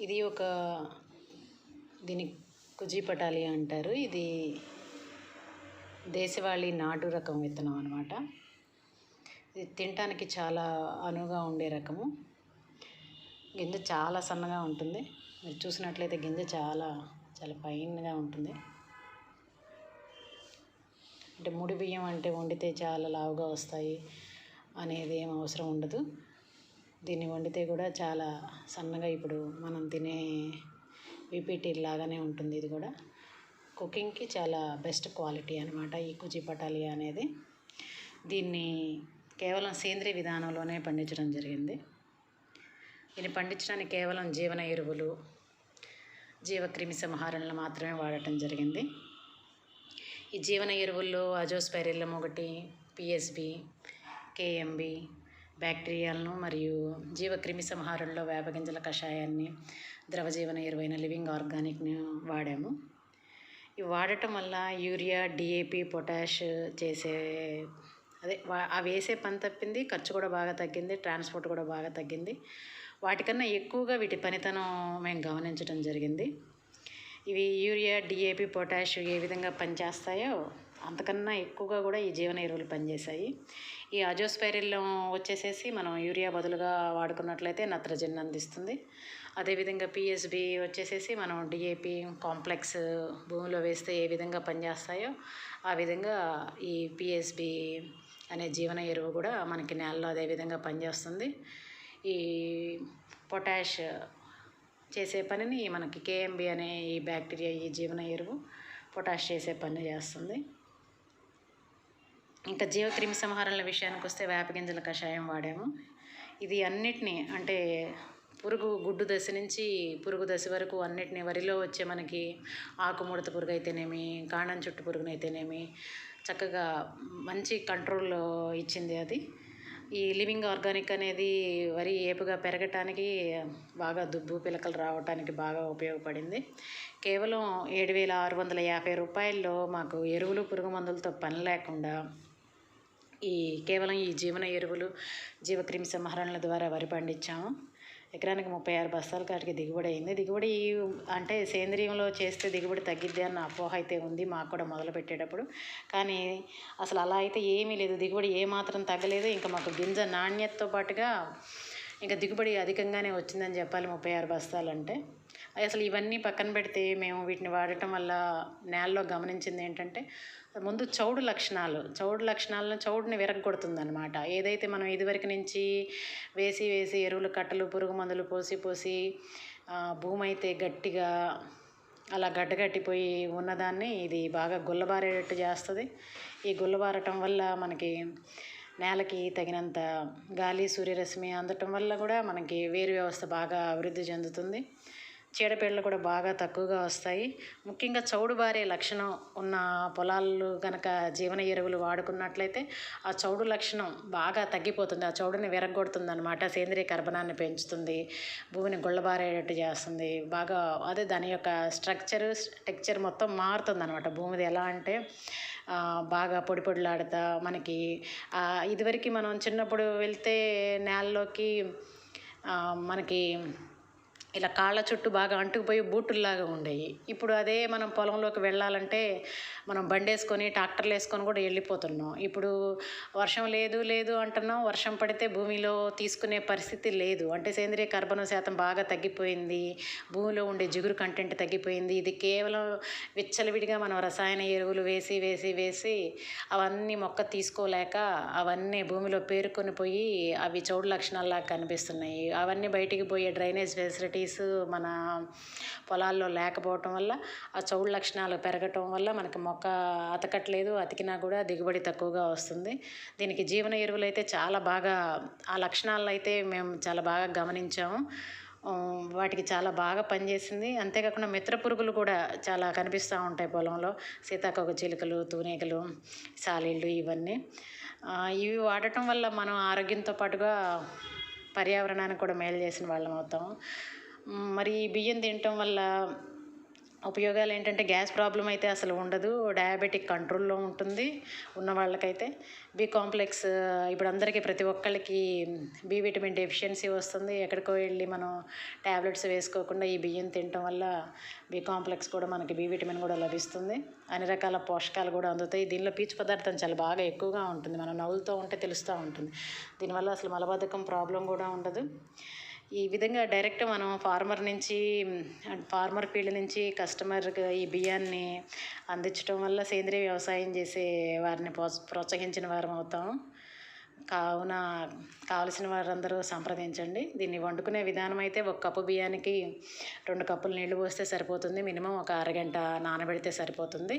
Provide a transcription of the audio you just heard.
ఇది ఒక దీన్ని కుజీ పటాలి అంటారు. ఇది దేశవాళీ నాటు రకం విత్తనం అనమాట ఇది తినటానికి చాలా అనువుగా ఉండే రకము. గింజ చాలా సన్నగా ఉంటుంది. మీరు చూసినట్లయితే గింజ చాలా చాలా ఫైన్గా ఉంటుంది. అంటే ముడి బియ్యం అంటే వండితే చాలా లావుగా వస్తాయి అనేది ఏం అవసరం ఉండదు. దీన్ని వండితే కూడా చాలా సన్నగా ఇప్పుడు మనం తినే విపిటీ లాగానే ఉంటుంది ఇది కూడా. కుకింగ్కి చాలా బెస్ట్ క్వాలిటీ అనమాట ఈ కుచిపటాలి అనేది. దీన్ని కేవలం సేంద్రియ విధానంలోనే పండించడం జరిగింది. దీన్ని పండించడానికి కేవలం జీవన ఎరువులు జీవక్రిమి సంహారణలు మాత్రమే వాడటం జరిగింది. ఈ జీవన ఎరువుల్లో అజోస్పైరిల్లం ఒకటి పిఎస్బి కేఎంబి బ్యాక్టీరియాలను మరియు జీవక్రిమి సంహారంలో వేపగింజల కషాయాన్ని ద్రవజీవన ఎరువైన లివింగ్ ఆర్గానిక్ని వాడాము. ఇవి వాడటం వల్ల యూరియా డిఏపి పొటాష్ చేసే అదే వా- అవి వేసే పని తప్పింది ఖర్చు కూడా బాగా తగ్గింది ట్రాన్స్పోర్ట్ కూడా బాగా తగ్గింది. వాటికన్నా ఎక్కువగా వీటి పనితనం మేము గమనించడం జరిగింది. ఇవి యూరియా డిఏపి పొటాష్ ఏ విధంగా పనిచేస్తాయో అంతకన్నా ఎక్కువగా కూడా ఈ జీవన ఎరువులు పనిచేశాయి. ఈ అజోస్పైరిల్లం వచ్చేసేసి మనం యూరియా బదులుగా వాడుకున్నట్లయితే నత్రజని అందిస్తుంది. అదేవిధంగా పిఎస్బి వచ్చేసేసి మనం డిఏపి కాంప్లెక్స్ భూమిలో వేస్తే ఏ విధంగా పనిచేస్తాయో ఆ విధంగా ఈ పిఎస్బి అనే జీవన ఎరువు కూడా మనకి నేలలో అదే విధంగా పనిచేస్తుంది. ఈ పొటాష్ చేసే పనిని మనకి కేఎంబి అనే ఈ బ్యాక్టీరియా ఈ జీవన ఎరువు పొటాష్ చేసే పని చేస్తుంది. ఇంకా జీవక్రిమి సంహారాల విషయానికి వస్తే వేపగింజల కషాయం వాడాము. ఇది అన్నిటినీ అంటే పురుగు గుడ్డు దశ నుంచి పురుగు దశ వరకు అన్నిటినీ వరిలో వచ్చే మనకి ఆకుముడత పురుగు అయితేనేమి కాండం చుట్టు పురుగునైతేనేమి చక్కగా మంచి కంట్రోల్లో ఇచ్చింది అది. ఈ లివింగ్ ఆర్గానిక్ అనేది వరి ఏపుగా పెరగటానికి బాగా దుబ్బు పిలకలు రావటానికి బాగా ఉపయోగపడింది. కేవలం ఏడు వేల ఆరు వందల యాభై రూపాయల్లో మాకు ఎరువులు పురుగు మందులతో పని లేకుండా ఈ కేవలం ఈ జీవన ఎరువులు జీవక్రిమి సంహరణల ద్వారా వరి పండించాము. ఎకరానికి ముప్పై ఆరు బస్తాల కాటికి దిగుబడి అయింది. దిగుబడి అంటే సేంద్రియంలో చేస్తే దిగుబడి తగ్గిద్ది అన్న అపోహ అయితే ఉంది మాకు కూడా మొదలు పెట్టేటప్పుడు. కానీ అసలు అలా అయితే ఏమీ లేదు. దిగుబడి ఏమాత్రం తగ్గలేదు. ఇంకా మాకు గింజ నాణ్యతతో పాటుగా ఇంకా దిగుబడి అధికంగానే వచ్చిందని చెప్పాలి ముప్పై ఆరు బస్తాలు అంటే అసలు ఇవన్నీ పక్కన పెడితే మేము వీటిని వాడటం వల్ల నేలలో గమనించింది ఏంటంటే ముందు చౌడు లక్షణాలు చౌడు లక్షణాలను చౌడుని విరగొడుతుంది అనమాట ఏదైతే మనం ఇదివరకు నుంచి వేసి వేసి ఎరువులు కట్టలు పురుగు మందులు పోసి పోసి భూమి అయితే గట్టిగా అలా గడ్డగట్టిపోయి ఉన్నదాన్ని ఇది బాగా గుల్లబారేటట్టు చేస్తుంది. ఈ గుల్లబారటం వల్ల మనకి నేలకి తగినంత గాలి సూర్యరశ్మి అందటం వల్ల కూడా మనకి వేరు వ్యవస్థ బాగా అభివృద్ధి చెందుతుంది. చీడపీడలు కూడా బాగా తక్కువగా వస్తాయి. ముఖ్యంగా చౌడు బారే లక్షణం ఉన్న పొలాలు కనుక జీవన ఎరువులు వాడుకున్నట్లయితే ఆ చౌడు లక్షణం బాగా తగ్గిపోతుంది. ఆ చౌడుని విరగొడుతుంది అనమాట సేంద్రియ కర్బనాన్ని పెంచుతుంది. భూమిని గుళ్ళబారేటట్టు చేస్తుంది. బాగా అదే దాని యొక్క స్ట్రక్చర్ టెక్చర్ మొత్తం మారుతుంది అనమాట భూమిది ఎలా అంటే బాగా పొడి పొడిలాడుతా మనకి ఇదివరకు మనం చిన్నప్పుడు వెళ్తే నేలలోకి మనకి ఇలా కాళ్ళ చుట్టూ బాగా అంటుకుపోయి బూటుల్లాగా ఉండేవి ఇప్పుడు అదే మనం పొలంలోకి వెళ్ళాలంటే మనం బండేసుకొని ట్రాక్టర్లు వేసుకొని కూడా వెళ్ళిపోతున్నాం. ఇప్పుడు వర్షం లేదు లేదు అంటున్నాం. వర్షం పడితే భూమిలో తీసుకునే పరిస్థితి లేదు. అంటే సేంద్రియ కర్బన శాతం బాగా తగ్గిపోయింది. భూమిలో ఉండే జిగురు కంటెంట్ తగ్గిపోయింది. ఇది కేవలం విచ్చలవిడిగా మనం రసాయన ఎరువులు వేసి వేసి వేసి అవన్నీ మొక్క తీసుకోలేక అవన్నీ భూమిలో పేరుకొని పోయి అవి చౌడు లక్షణాల్లా కనిపిస్తున్నాయి. అవన్నీ బయటికి పోయే డ్రైనేజ్ ఫెసిలిటీస్ మన పొలాల్లో లేకపోవటం వల్ల ఆ చౌడు లక్షణాలు పెరగటం వల్ల మనకి మొక్క అతకట్లేదు అతికినా కూడా దిగుబడి తక్కువగా వస్తుంది. దీనికి జీవన ఎరువులు అయితే చాలా బాగా ఆ లక్షణాలను అయితే మేము చాలా బాగా గమనించాము. వాటికి చాలా బాగా పనిచేసింది. అంతేకాకుండా మిత్ర పురుగులు కూడా చాలా కనిపిస్తూ ఉంటాయి పొలంలో. సీతాకోక చిలుకలు తూనేకలు సాలీళ్ళు ఇవన్నీ. ఇవి వాడటం వల్ల మనం ఆరోగ్యంతో పాటుగా పర్యావరణానికి కూడా మేలు చేసిన వాళ్ళం అవుతాము. మరి ఈ బియ్యం తినటం వల్ల ఉపయోగాలు ఏంటంటే గ్యాస్ ప్రాబ్లం అయితే అసలు ఉండదు డయాబెటిక్ కంట్రోల్లో ఉంటుంది ఉన్న వాళ్ళకైతే. బి కాంప్లెక్స్ ఇప్పుడు అందరికీ ప్రతి ఒక్కళ్ళకి బి విటమిన్ డెఫిషియన్సీ వస్తుంది. ఎక్కడికో వెళ్ళి మనం ట్యాబ్లెట్స్ వేసుకోకుండా ఈ బియ్యం తినటం వల్ల బి కాంప్లెక్స్ కూడా మనకి బి విటమిన్ కూడా లభిస్తుంది. అన్ని రకాల పోషకాలు కూడా అందుతాయి. దీనిలో పీచు పదార్థం చాలా బాగా ఎక్కువగా ఉంటుంది. మనం నవ్వులతో ఉంటే తెలుస్తూ ఉంటుంది. దీనివల్ల అసలు మలబద్ధకం ప్రాబ్లం కూడా ఉండదు. ఈ విధంగా డైరెక్ట్ మనం ఫార్మర్ నుంచి ఫార్మర్ ఫీల్డ్ నుంచి కస్టమర్కి ఈ బియ్యాన్ని అందించడం వల్ల సేంద్రీయ వ్యవసాయం చేసే వారిని ప్రోత్స ప్రోత్సహించిన వారం అవుతాం. కావున కావలసిన వారందరూ సంప్రదించండి. దీన్ని వండుకునే విధానం అయితే ఒక కప్పు బియ్యానికి రెండు కప్పులు నీళ్ళు పోస్తే సరిపోతుంది. మినిమం ఒక అరగంట నానబెడితే సరిపోతుంది.